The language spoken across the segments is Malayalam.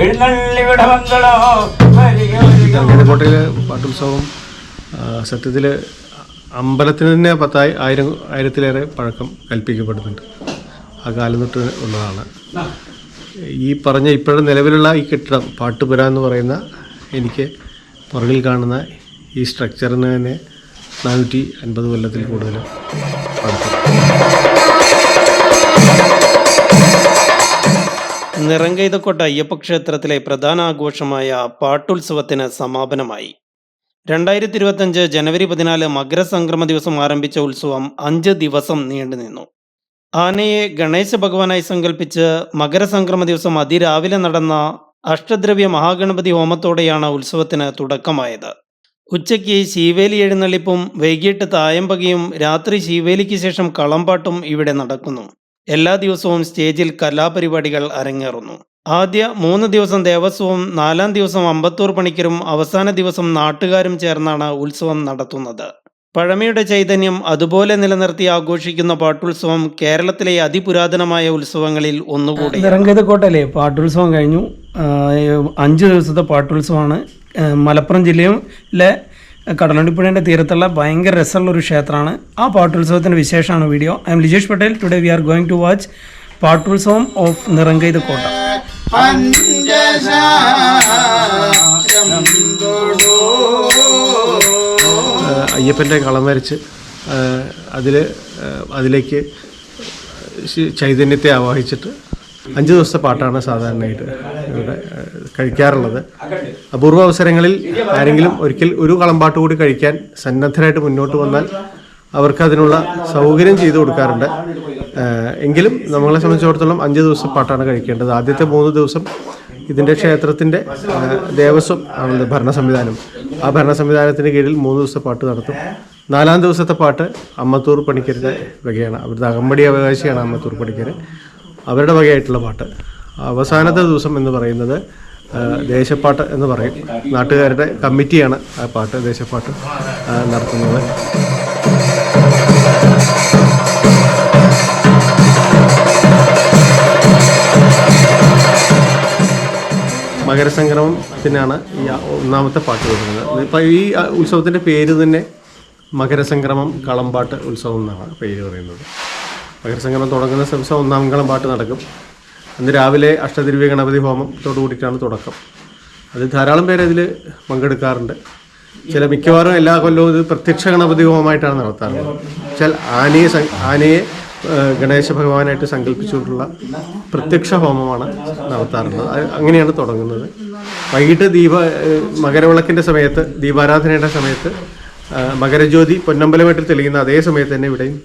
എഴുന്നള്ളിവിട മംഗളോ വരിക നെടുങ്കോട്ടയിലെ പാട്ടുത്സവം സത്യത്തിൽ അമ്പലത്തിന് തന്നെ പത്തായി ആയിരം ആയിരത്തിലേറെ പഴക്കം കൽപ്പിക്കപ്പെടുന്നുണ്ട്. ആ കാലം തൊട്ട് ഉള്ളതാണ്. ഈ പറഞ്ഞ ഇപ്പോഴും നിലവിലുള്ള ഈ കെട്ടിടം പാട്ടുപുര എന്ന് പറയുന്ന എനിക്ക് പുറകിൽ കാണുന്ന ഈ സ്ട്രക്ചറിന് തന്നെ നാനൂറ്റി അൻപത് കൊല്ലത്തിൽ കൂടുതൽ പഴക്കം. നിറങ്കൈതക്കോട്ട അയ്യപ്പ ക്ഷേത്രത്തിലെ പ്രധാന ആഘോഷമായ പാട്ടുത്സവത്തിന് സമാപനമായി. രണ്ടായിരത്തി ഇരുപത്തഞ്ച് ജനുവരി പതിനാല് മകരസംക്രമ ദിവസം ആരംഭിച്ച ഉത്സവം അഞ്ച് ദിവസം നീണ്ടുനിന്നു ആനയെ ഗണേശ ഭഗവാനായി സങ്കല്പിച്ച് മകരസംക്രമ ദിവസം അതിരാവിലെ നടന്ന അഷ്ടദ്രവ്യ മഹാഗണപതി ഹോമത്തോടെയാണ് ഉത്സവത്തിന് തുടക്കമായത്. ഉച്ചയ്ക്ക് ശീവേലി എഴുന്നള്ളിപ്പും വൈകിട്ട് തായമ്പകയും രാത്രി ശീവേലിക്ക് ശേഷം കളമ്പാട്ടും ഇവിടെ നടക്കുന്നു. എല്ലാ ദിവസവും സ്റ്റേജിൽ കലാപരിപാടികൾ അരങ്ങേറുന്നു. ആദ്യ മൂന്ന് ദിവസം ദേവസ്വവും നാലാം ദിവസം അമ്പത്തൂർ പണിക്കരും അവസാന ദിവസം നാട്ടുകാരും ചേർന്നാണ് ഉത്സവം നടത്തുന്നത്. പഴമയുടെ ചൈതന്യം അതുപോലെ നിലനിർത്തി ആഘോഷിക്കുന്ന പാട്ടുത്സവം കേരളത്തിലെ അതിപുരാതനമായ ഉത്സവങ്ങളിൽ ഒന്നുകൂടി നിറങ്കതക്കോട്ടയിലെ പാട്ടുത്സവം കഴിഞ്ഞു. അഞ്ച് ദിവസത്തെ പാട്ടുത്സവമാണ്. മലപ്പുറം ജില്ലയിലെ കടലണ്ടിപ്പുഴയുടെ തീരത്തുള്ള ഭയങ്കര രസമുള്ള ഒരു ക്ഷേത്രമാണ്. ആ പാട്ടുത്സവത്തിന്റെ വിശേഷമാണ് video. I'm Lijesh Patel today we are going to watch പാട്ടുത്സവം of നിറങ്കൈത് കോട്ട അയ്യപ്പന്റെ കളം വരച്ച് അതിൽ അതിലേക്ക് ചൈതന്യത്തെ ആവാഹിച്ചിട്ട് അഞ്ച് ദിവസത്തെ പാട്ടാണ് സാധാരണയായിട്ട്. ഇവിടെ കഴിക്കാറുള്ളത്. അപൂർവ അവസരങ്ങളിൽ ആരെങ്കിലും ഒരിക്കൽ ഒരു കളമ്പാട്ട് കൂടി കഴിക്കാൻ സന്നദ്ധരായിട്ട് മുന്നോട്ട് വന്നാൽ അവർക്ക് അതിനുള്ള സൗകര്യം ചെയ്തു കൊടുക്കാറുണ്ട്. എങ്കിലും നമ്മളെ സംബന്ധിച്ചിടത്തോളം അഞ്ച് ദിവസം പാട്ടാണ് കഴിക്കേണ്ടത്. ആദ്യത്തെ മൂന്ന് ദിവസം ഇതിന്റെ ക്ഷേത്രത്തിന്റെ ദേവസ്വം ആണല്ലോ ഭരണ സംവിധാനം. ആ ഭരണ സംവിധാനത്തിന് കീഴിൽ മൂന്ന് ദിവസത്തെ പാട്ട് നടത്തും. നാലാം ദിവസത്തെ പാട്ട് അമ്മത്തൂർ പണിക്കരുടെ വകയാണ്. അവരുടെ അകമ്പടി അവകാശിയാണ് അമ്മത്തൂർ പണിക്കർ അവരുടെ വകയായിട്ടുള്ള പാട്ട്. അവസാനത്തെ ദിവസം എന്ന് പറയുന്നത് ദേശപ്പാട്ട് എന്ന് പറയും. നാട്ടുകാരുടെ കമ്മിറ്റിയാണ് ആ പാട്ട് ദേശപ്പാട്ട് നടത്തുന്നത്. മകരസംക്രമത്തിനാണ് ഈ ഒന്നാമത്തെ പാട്ട് വരുന്നത്. ഇപ്പം ഈ ഉത്സവത്തിന്റെ പേര് തന്നെ മകരസംക്രമം കളംപാട്ട് ഉത്സവം എന്നാണ് പേര് പറയുന്നത്. മകരസംക്രമം തുടങ്ങുന്ന ദിവസം ഒന്നാം കളമ്പാട്ട് നടക്കും. അന്ന് രാവിലെ അഷ്ടതിരുവ്യ ഗണപതി ഹോമത്തോടു കൂടിയിട്ടാണ് തുടക്കം. അത് ധാരാളം പേര് അതിൽ പങ്കെടുക്കാറുണ്ട്. ചില മിക്കവാറും എല്ലാ കൊല്ലവും ഇത് പ്രത്യക്ഷ ഗണപതി ഹോമമായിട്ടാണ് നടത്താറുള്ളത്. വെച്ചാൽ ആനയെ ആനയെ ഗണേശ ഭഗവാനായിട്ട് സങ്കല്പിച്ചുകൊണ്ടുള്ള പ്രത്യക്ഷ ഹോമമാണ് നടത്താറുള്ളത്. അങ്ങനെയാണ് തുടങ്ങുന്നത്. വൈകിട്ട് ദീപ മകരവിളക്കിന്റെ സമയത്ത് ദീപാരാധനയുടെ സമയത്ത് മകരജ്യോതി പൊന്നമ്പലമേട്ടിൽ തെളിയുന്ന അതേ സമയത്ത് തന്നെ ഇവിടെയും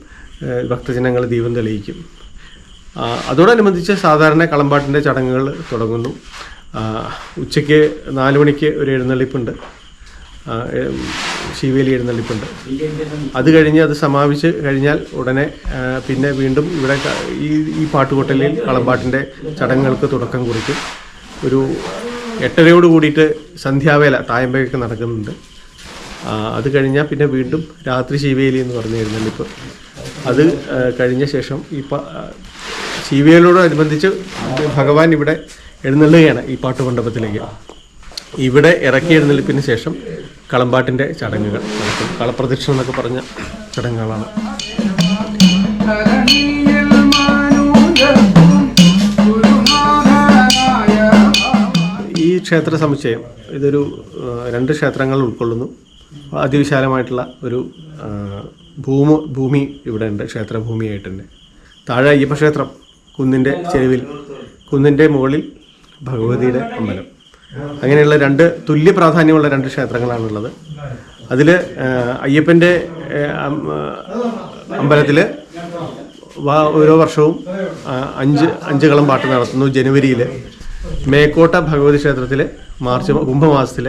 ഭക്തജനങ്ങൾ ദീപം തെളിയിക്കും. അതോടനുബന്ധിച്ച് സാധാരണ കളമ്പാട്ടിന്റെ ചടങ്ങുകൾ തുടങ്ങുന്നു. ഉച്ചയ്ക്ക് നാല് മണിക്ക് ഒരു എഴുന്നള്ളിപ്പുണ്ട്. ശിവേലി എഴുന്നള്ളിപ്പുണ്ട്. അത് കഴിഞ്ഞ് അത് സമാപിച്ച് കഴിഞ്ഞാൽ ഉടനെ പിന്നെ വീണ്ടും ഇവിടെ ഈ ഈ പാട്ടുകൊട്ടലിൽ കളമ്പാട്ടിന്റെ ചടങ്ങുകൾക്ക് തുടക്കം കുറിക്കും. ഒരു എട്ടരയോട് കൂടിയിട്ട് സന്ധ്യാവേല തായമ്പയൊക്കെ നടക്കുന്നുണ്ട്. അത് കഴിഞ്ഞാൽ പിന്നെ വീണ്ടും രാത്രി ശിവേലി എന്ന് പറഞ്ഞ എഴുന്നള്ളിപ്പ്. അത് കഴിഞ്ഞ ശേഷം ഈ ശിവേലിയോടനുബന്ധിച്ച് ഭഗവാൻ ഇവിടെ എഴുന്നള്ളുകയാണ് ഈ പാട്ടുമണ്ഡപത്തിലേക്ക് ഇവിടെ ഇറക്കി എഴുന്നള്ളിപ്പിന് ശേഷം കളമ്പാട്ടിന്റെ ചടങ്ങുകൾ നടക്കും. കളപ്രദക്ഷിണം എന്നൊക്കെ പറഞ്ഞ ചടങ്ങുകളാണ്. ഈ ക്ഷേത്ര സമുച്ചയം ഇതൊരു രണ്ട് ക്ഷേത്രങ്ങൾ ഉൾക്കൊള്ളുന്നു. അതിവിശാലമായിട്ടുള്ള ഒരു ഭൂമി ഭൂമി ഇവിടെ ഉണ്ട് ക്ഷേത്രഭൂമിയായിട്ടുണ്ട്. താഴെ അയ്യപ്പ ക്ഷേത്രം. കുന്നിന്റെ ചെരുവിൽ കുന്നിന്റെ മുകളിൽ ഭഗവതിയുടെ അമ്പലം. അങ്ങനെയുള്ള രണ്ട് തുല്യ പ്രാധാന്യമുള്ള രണ്ട് ക്ഷേത്രങ്ങളാണുള്ളത്. അതിൽ അയ്യപ്പന്റെ അമ്പലത്തിൽ ഓരോ വർഷവും അഞ്ച് അഞ്ച് കളം പാട്ട് നടത്തുന്നു ജനുവരിയിൽ മേക്കോട്ട ഭഗവതി ക്ഷേത്രത്തിൽ മാർച്ച് കുംഭമാസത്തിൽ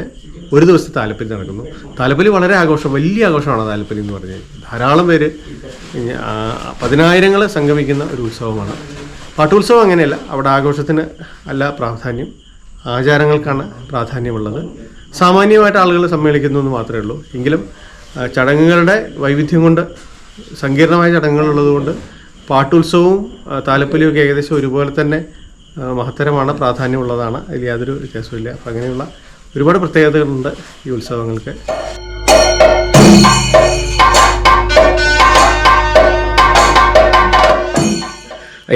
ഒരു ദിവസത്തെ താലപ്പലി നടക്കുന്നു. താലപ്പലി വളരെ ആഘോഷം വലിയ ആഘോഷമാണ് താലപ്പലി എന്ന് പറഞ്ഞാൽ. ധാരാളം പേര് പതിനായിരങ്ങൾ സംഗമിക്കുന്ന ഒരു ഉത്സവമാണ്. പാട്ടുത്സവം അങ്ങനെയല്ല. അവിടെ ആഘോഷത്തിന് അല്ല പ്രാധാന്യം. ആചാരങ്ങൾക്കാണ് പ്രാധാന്യമുള്ളത്. സാമാന്യമായിട്ട് ആളുകൾ സമ്മേളിക്കുന്നു എന്ന് മാത്രമേ ഉള്ളൂ. എങ്കിലും ചടങ്ങുകളുടെ വൈവിധ്യം കൊണ്ട് സങ്കീർണമായ ചടങ്ങുകളുള്ളതുകൊണ്ട് പാട്ടുത്സവവും ആ, താലപ്പൊലിയും ഒക്കെ ഏകദേശം ഒരുപോലെ തന്നെ മഹത്തരമാണ് പ്രാധാന്യമുള്ളതാണ്. അതിൽ യാതൊരു വ്യത്യാസമില്ല അപ്പം അങ്ങനെയുള്ള ഒരുപാട് പ്രത്യേകതകളുണ്ട് ഈ ഉത്സവങ്ങൾക്ക്.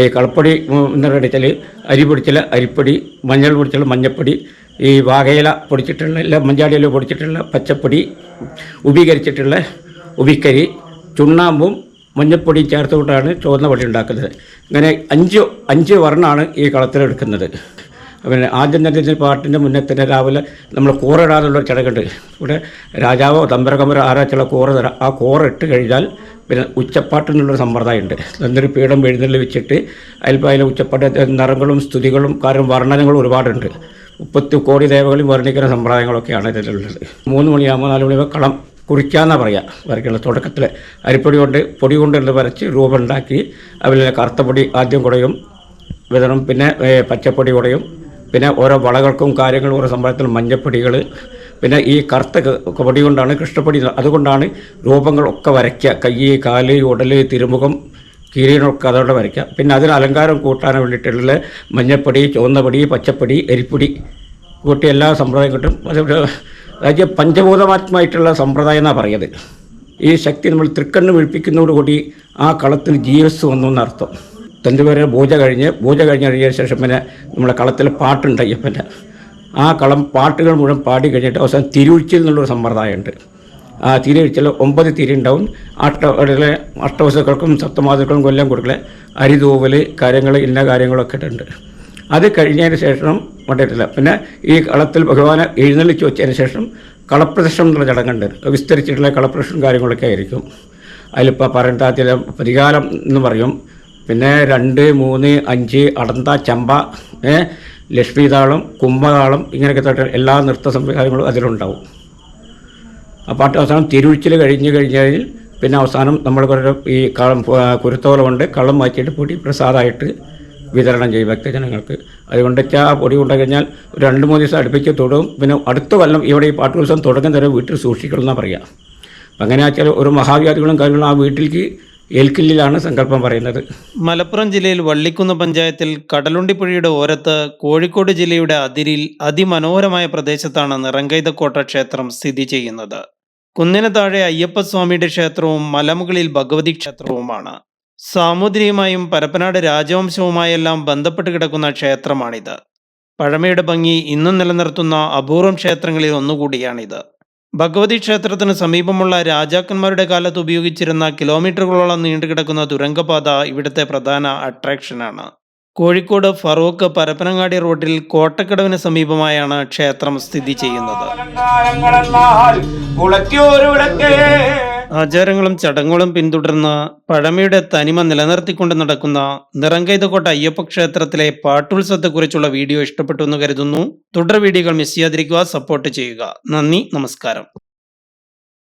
ഈ കളപ്പൊടി എന്ന് പറഞ്ഞാൽ അരി പൊടിച്ചൽ അരിപ്പൊടി മഞ്ഞൾ പൊടിച്ചൽ മഞ്ഞപ്പൊടി ഈ വാകയില പൊടിച്ചിട്ടുള്ള അല്ല മഞ്ചാടിയില പൊടിച്ചിട്ടുള്ള പച്ചപ്പൊടി ഉപീകരിച്ചിട്ടുള്ള ഉബിക്കരി ചുണ്ണാമ്പും മഞ്ഞപ്പൊടിയും ചേർത്തുകൊണ്ടാണ് ചുവന്ന പൊടി ഉണ്ടാക്കുന്നത്. ഇങ്ങനെ അഞ്ച് അഞ്ച് വർണമാണ് ഈ കളത്തിലെടുക്കുന്നത്. പിന്നെ ആദ്യം തന്നെ പാട്ടിന്റെ മുന്നേ തന്നെ രാവിലെ നമ്മൾ കൂറിടാനുള്ളൊരു ചടങ്ങുണ്ട്. ഇവിടെ രാജാവോ തമ്പരകമരോ ആരാച്ചുള്ള കൂറ തരാം ആ കൂറ ഇട്ട് കഴിഞ്ഞാൽ പിന്നെ ഉച്ചപ്പാട്ടെന്നുള്ളൊരു സമ്പ്രദായമുണ്ട്. നല്ലൊരു പീഠം എഴുന്നള്ളി വെച്ചിട്ട് അതിൽ അതിലെ ഉച്ചപ്പാട്ട് നിറങ്ങളും സ്തുതികളും കാരണം വർണനങ്ങളും ഒരുപാടുണ്ട്. മുപ്പത്തി കോടി ദേവകളും വർണിക്കുന്ന സമ്പ്രദായങ്ങളൊക്കെയാണ് ഇതിലുള്ളത്. മൂന്ന് മണിയാകുമ്പോൾ നാല് മണിയാകുമ്പോൾ കളം കുറിക്കാന്നാ പറയാ വരയ്ക്കുന്നത് തുടക്കത്തിൽ അരിപ്പൊടി കൊണ്ട് പൊടി കൊണ്ട് വരച്ച് രൂപം ഉണ്ടാക്കി അതിൽ കറുത്ത പൊടി ആദ്യം കുടയും വിതറും പിന്നെ പച്ചപ്പൊടി കുടയും പിന്നെ ഓരോ വളകൾക്കും കാര്യങ്ങളും ഓരോ സംഭവത്തിൽ മഞ്ഞപ്പൊടികൾ പിന്നെ ഈ കറുത്ത പൊടി കൊണ്ടാണ് കൃഷ്ണപ്പൊടി അതുകൊണ്ടാണ് രൂപങ്ങളൊക്കെ വരയ്ക്കുക കൈ കാൽ ഉടൽ തിരുമുഖം കിരീടമൊക്കെ അതോടെ വരയ്ക്കുക പിന്നെ അതിന് അലങ്കാരം കൂട്ടാൻ വേണ്ടിയിട്ടുള്ള മഞ്ഞപ്പൊടി ചുവന്നപ്പൊടി പച്ചപ്പൊടി എരിപ്പൊടി കൂട്ടി എല്ലാ സമ്പ്രദായം കിട്ടും. അത് അതായത് പഞ്ചഭൂതമാത്മായിട്ടുള്ള സമ്പ്രദായം എന്നാണ് പറയുന്നത് ഈ ശക്തി നമ്മൾ തൃക്കണ്ണ് വിഴിപ്പിക്കുന്നതോടുകൂടി ആ കളത്തിന് ജീവസ് വന്നു എന്നർത്ഥം. തന്റെ പൂജ കഴിഞ്ഞ് പൂജ കഴിഞ്ഞ് കഴിഞ്ഞ ശേഷം പിന്നെ നമ്മുടെ കളത്തിൽ പാട്ടുണ്ട് അയ്യപ്പന്റെ. ആ കളം പാട്ടുകൾ മുഴുവൻ പാടി കഴിഞ്ഞിട്ട് അവസാനം തിരുവിഴിച്ചിൽ എന്നുള്ളൊരു സമ്പ്രദായമുണ്ട്. ആ തിരുവിഴിച്ചിൽ ഒമ്പത് തിരി ഉണ്ടാവും അഷ്ട അതിലെ അഷ്ടവസുക്കൾക്കും സപ്തമാതുക്കൾക്കും കൊല്ലം കൊടുക്കലെ അരിതൂവൽ കാര്യങ്ങൾ ഇന്ന കാര്യങ്ങളൊക്കെ ഉണ്ട് അത് കഴിഞ്ഞതിന് ശേഷം കൊണ്ടിട്ടില്ല പിന്നെ ഈ കളത്തിൽ ഭഗവാനെ എഴുന്നള്ളിച്ച് വെച്ചതിന് ശേഷം കളപ്രദർശനം എന്നുള്ള ചടങ്ങുണ്ട്. വിസ്തരിച്ചിട്ടുള്ള കളപ്രദർശനം കാര്യങ്ങളൊക്കെ ആയിരിക്കും. അതിലിപ്പോൾ പറയേണ്ട ചില പരിഹാരം എന്ന് പറയും. പിന്നെ രണ്ട് മൂന്ന് അഞ്ച് അടന്ത ചമ്പ ലക്ഷ്മിതാളം കുംഭതാളം ഇങ്ങനെയൊക്കെ തൊട്ട് എല്ലാ നൃത്ത സംവിധാനങ്ങളും അതിലുണ്ടാവും. ആ പാട്ട് അവസാനം തിരുവിച്ചിൽ കഴിഞ്ഞ് കഴിഞ്ഞാൽ പിന്നെ അവസാനം നമ്മൾ ഈ കളം കുരുത്തോളം കൊണ്ട് കളം മാറ്റിയിട്ട് പൊടി പ്രസാദമായിട്ട് വിതരണം ചെയ്യും ഭക്തജനങ്ങൾക്ക്. അതുകൊണ്ട് വെച്ചാൽ ആ പൊടി കൊണ്ടു കഴിഞ്ഞാൽ രണ്ട് മൂന്ന് ദിവസം അടുപ്പിച്ച് തൊടും. പിന്നെ അടുത്ത കൊല്ലം ഇവിടെ ഈ പാട്ടുത്സവം തുടങ്ങുന്നവരെ വീട്ടിൽ സൂക്ഷിക്കണം എന്നാണ് പറയുക അങ്ങനെ വെച്ചാൽ ഒരു മഹാവ്യാധികളും കാര്യങ്ങളും ആ വീട്ടിലേക്ക് ഏൽക്കില്ലിലാണ് സങ്കല്പം പറയുന്നത്. മലപ്പുറം ജില്ലയിൽ വള്ളിക്കുന്ന് പഞ്ചായത്തിൽ കടലുണ്ടിപ്പുഴയുടെ ഓരത്ത് കോഴിക്കോട് ജില്ലയുടെ അതിരിൽ അതിമനോഹരമായ പ്രദേശത്താണ് നിറങ്കൈതക്കോട്ട ക്ഷേത്രം സ്ഥിതി ചെയ്യുന്നത്. കുന്നിന് താഴെ അയ്യപ്പസ്വാമിയുടെ ക്ഷേത്രവും മലമുകളിൽ ഭഗവതി ക്ഷേത്രവുമാണ്. സാമുദ്രികമായും പരപ്പനാട് രാജവംശവുമായെല്ലാം ബന്ധപ്പെട്ട് കിടക്കുന്ന ക്ഷേത്രമാണിത്. പഴമയുടെ ഭംഗി ഇന്നും നിലനിർത്തുന്ന അപൂർവം ക്ഷേത്രങ്ങളിൽ ഒന്നുകൂടിയാണിത്. ഭഗവതി ക്ഷേത്രത്തിന് സമീപമുള്ള രാജാക്കന്മാരുടെ കാലത്ത് ഉപയോഗിച്ചിരുന്ന കിലോമീറ്ററുകളോളം നീണ്ടുകിടക്കുന്ന തുരങ്കപാത ഇവിടുത്തെ പ്രധാന അട്രാക്ഷനാണ്. കോഴിക്കോട് ഫറൂഖ് പരപ്പനങ്ങാടി റോഡിൽ കോട്ടക്കടവിന് സമീപമായാണ് ക്ഷേത്രം സ്ഥിതി ചെയ്യുന്നത്. ആചാരങ്ങളും ചടങ്ങുകളും പിന്തുടർന്ന് പഴമയുടെ തനിമ നിലനിർത്തിക്കൊണ്ട് നടക്കുന്ന നിറങ്കൈതക്കോട്ട അയ്യപ്പ ക്ഷേത്രത്തിലെ പാട്ടുത്സവത്തെക്കുറിച്ചുള്ള വീഡിയോ ഇഷ്ടപ്പെട്ടു എന്ന് കരുതുന്നു. തുടർ വീഡിയോകൾ മിസ് ചെയ്യാതിരിക്കുക സപ്പോർട്ട് ചെയ്യുക. നന്ദി നമസ്കാരം.